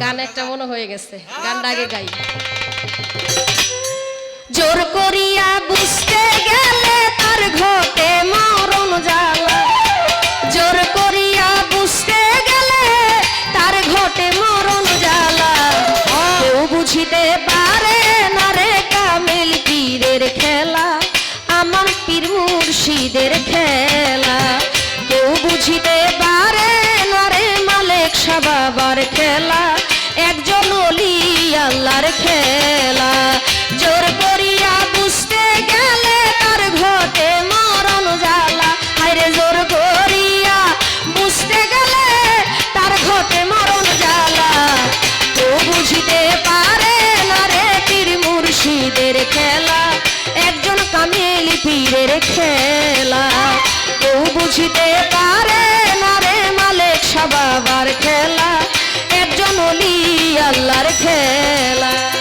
গান একটা মনে হয়ে গেছে। গানটা আগে গাই। জোর করিয়া বুঝতে গেলে তার ঘটে মরণ জ্বালা। জোর করিয়া বুঝতে গেলে তার ঘটে মরণ জ্বালা। কেউ বুঝিতে পারে না রে কামিল পীরের খেলা, আমার পীর মুর্শিদের খেলা। কেউ বুঝিতে পারে না রে মালেক বাবার খেলা একজন অলি আল্লাহর খেলা। জোর করিয়া বুঝতে গেলে তার ঘটে মরণ জ্বালা। হায়রে জোর করিয়া বুঝতে গেলে তার ঘটে মরণ জ্বালা। কেউ বুঝিতে পারে না রে পীর মুর্শিদের খেলা। একজন কামেলি পীরের খেলা। কেউ বুঝিতে পারে না রে মালেক বাবার খেলা। অলি আল্লাহর খেলা।